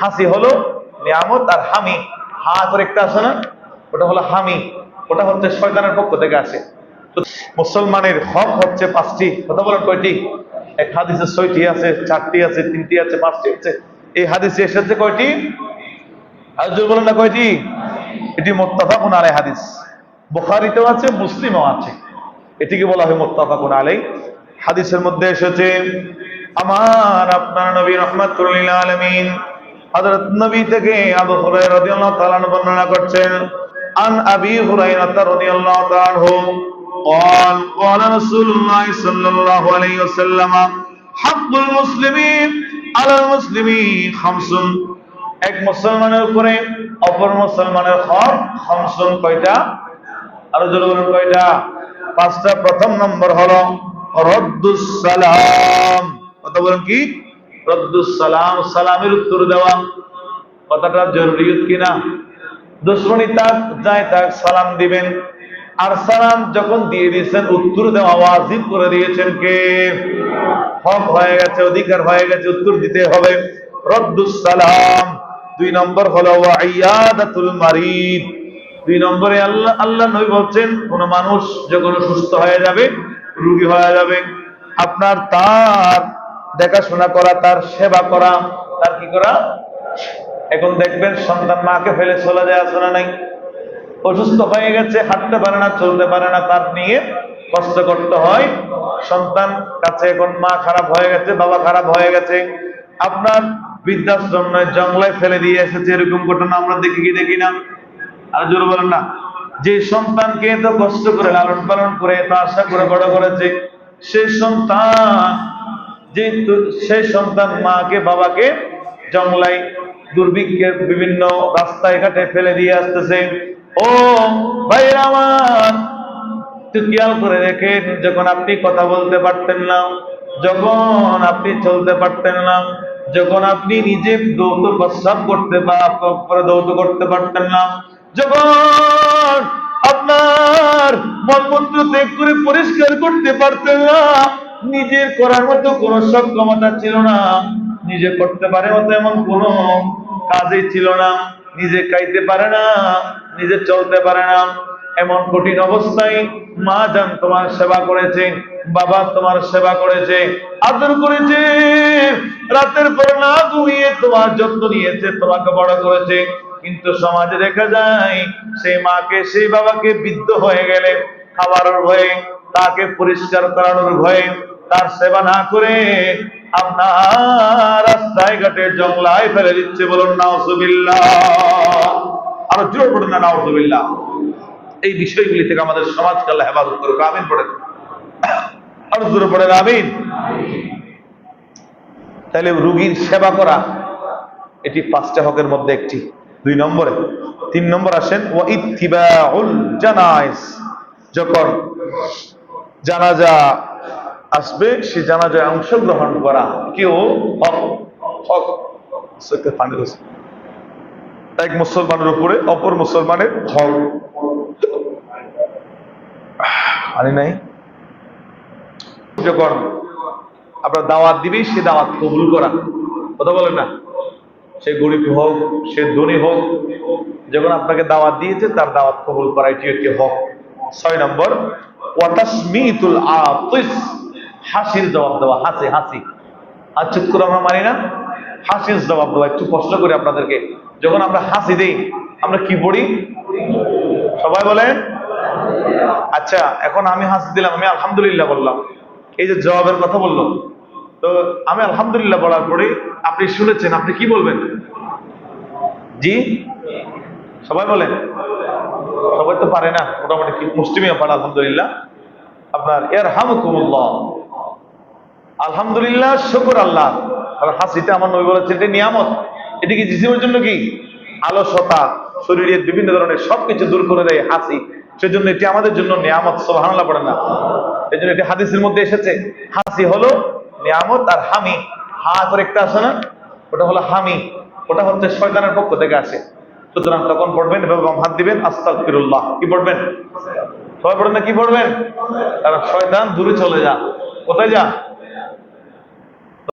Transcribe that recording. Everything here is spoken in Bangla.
হাসি হলো নিয়ামত আর হামি। হা করে একটা আছে না? ওটা হলো হামি। ওটা হচ্ছে শয়তানের পক্ষ থেকে আসে। মুসলমানের হক হচ্ছে পাঁচটি। কথা বলেন কয়টি? এক হাদিসে ছয়টি আছে, চারটি আছে, তিনটি আছে, পাঁচটি আছে। এই হাদিসে এসেছে কয়টি? হাদিস বলেন না কয়টি? এটি মোত্তাফাকুন আলাই হাদিস। বুখারীতেও আছে, মুসলিমও আছে। এটিকে বলা হয় মোত্তাফাকুন আলাই হাদিসের মধ্যে এসেছে, আমার আপনার নবী রহমাতুল লিল আলামিন হযরত নবী থেকে আবু হুরায়রা রাদিয়াল্লাহু তাআলা আনহু বর্ণনা করছেন আন আবি হুরায়রা রাদিয়াল্লাহু তাআলা আনহু قال قال رسول الله صلى الله عليه وسلم حق المسلمين على المسلمين خمس এক মুসলমানের উপরে অপর মুসলমানের হক খামসুন কয়টা আরো জোরে বলুন কয়টা পাঁচটা প্রথম নম্বর হলো রদ্দুস সালাম কথা বলুন কি রদ্দুস সালাম সালামের উত্তর দেওয়া। কথাটা জরুরিয়ত কিনা? দুশ্মনী তাক যায় তাক সালাম দিবেন। আর সালাম যখন দিয়ে দিয়েছেন, উত্তর দেওয়া ওয়াজিব করে দিয়েছেন কে? হক হয়ে গেছে, অধিকার হয়ে গেছে, উত্তর দিতে হবে। সালাম দুই নম্বর হলো ওয়াইয়াদাতুল মারিদ। দুই নম্বরে আল্লাহ আল্লাহ নবী বলছেন, কোন মানুষ যখন সুস্থ হয়ে যাবে, রুগী হয়ে যাবে, আপনার তার দেখাশোনা করা, তার সেবা করা, তার কি করা? এখন দেখবেন সন্তান মাকে ফেলে চলে যায় আসে না নাই? অসুস্থ হয়ে গেছে, হাঁটতে পারে না, চলতে পারে না, তার নিয়ে কষ্ট করতে হয়। সন্তান কাছে এখন মা খারাপ হয়ে গেছে, বাবা খারাপ হয়ে গেছে। আপনার বৃদ্ধাশ্রম নয় জঙ্গলায় ফেলে দিয়ে এসেছে, এরকম ঘটনা আমরা দেখি কি দেখি না? আর জোর বলেন না। যে সন্তানকে এত কষ্ট করে লালন পালন করে, এত আশা করে বড় করেছে সেই সন্তান যে সেই সন্তান মাকে, বাবাকে জঙ্গলায় দুর্ভিক্ষের বিভিন্ন রাস্তায় ঘাটে ফেলে দিয়ে আসতেছে। ও ভাইরা আমার খেয়াল করে দেখেন, যখন আপনি কথা বলতে পারতেন না, যখন আপনি চলতে পারতেন না, যখন আপনি নিজে দৌত প্রস্রাব করতে বা করে দৌত করতে পারতেন না, যখন আপনার মলমূত্র ত্যাগ করে পরিষ্কার করতে পারতেন না নিজের করার মতো কোনো সক্ষমতা ছিল না। নিজে করতে পারে মতো এমন কোনো কাজই ছিল না। নিজে খাইতে পারে না, নিজে চলতে পারে না। এমন কঠিন অবস্থায় মা যান তোমার সেবা করেছে, বাবা তোমার সেবা করেছে, আদর করেছে, রাতের পর না ঘুমিয়ে তোমার যত্ন নিয়েছে, তোমাকে বড় করেছে। কিন্তু সমাজে দেখা যায়, সেই মাকে, সেই বাবাকে বৃদ্ধ হয়ে গেলে খাবারের ভয়ে, তাকে পরিষ্কার করানোর ভয়ে তার সেবা না করে আপনার রাস্তায় ঘাটে জংলায় ফেলে দিচ্ছে বলুন নাউজুবিল্লাহ। আরও জোর পড়েন না নাউজুবিল্লাহ। এই বিষয়গুলি থেকে আমাদের সমাজকে আল্লাহ হেফাজত করুক, আমিন পড়েন আরও জোরে পড়েন, আমিন। তাহলে রুগীর সেবা করা, এটি পাঁচটা হকের মধ্যে একটি। দুই নম্বরে, তিন নম্বর আসেন ও ইত্তিবাউল জানাইজ যখন জানাজা আসবে সে জানাজায় অংশগ্রহণ করা। কেউ। এক মুসলমানের উপরে, অপর মুসলমানের হক। আনি নাই। যখন আপনার দাওয়াত দিবেই, সে দাওয়াত কবুল করা। কথা বলেন না? সে গরিব হোক, সে ধনী হোক, যখন আপনাকে দাওয়াত দিয়েছে, তার দাওয়াত কবুল করা, এটি একটি হক। ছয় নম্বর হাসির জবাব দেওয়া, হাসি হাসি। চুপ করে আমরা মানি না? হাসির জবাব দেওয়া, একটু কষ্ট করি আপনাদেরকে। যখন আমরা হাসি দেই, আমরা কি পড়ি? সবাই বলে? আচ্ছা এখন আমি হাসি দিলাম, আমি আলহামদুলিল্লাহ বললাম। এই যে জবাবের কথা বলল, তো আমি আলহামদুলিল্লাহ বলার পরে আপনি শুনেছেন, আপনি কি বলবেন? জি? সবাই বলেন সবাই তো পারে না, মোটামুটি কি, মুসলিমিয়া পারে, আলহামদুলিল্লাহ। আপনার এর হামকুমুল্লাহ আলহামদুলিল্লাহ, শুকুর আল্লাহ। আর হাসিটা আমার নবী বলেছে এটা নিয়ামত। এটি কি জিসিমের জন্য কি? আলসতা শরীরের বিভিন্ন ধরনের সবকিছু দূর করে দেয় হাসি। সেজন্য এটি আমাদের জন্য নিয়ামত সোহানাল্লাহ পড়ে না। এই জন্য এটি হাদিসের মধ্যে এসেছে, হাসি হলো নিয়ামত আর হামি। হা করে একটা আসে না? ওটা হলো হামি। ওটা হচ্ছে শয়তানের পক্ষ থেকে আসে। সুতরাং তখন পড়বেন এবং হাত দিবেন, আস্তাগফিরুল্লাহ। কি পড়বেন? সবাই পড়বেন না, কি পড়বেন? কারণ শয়তান দূরে চলে যা। কোথায় যা?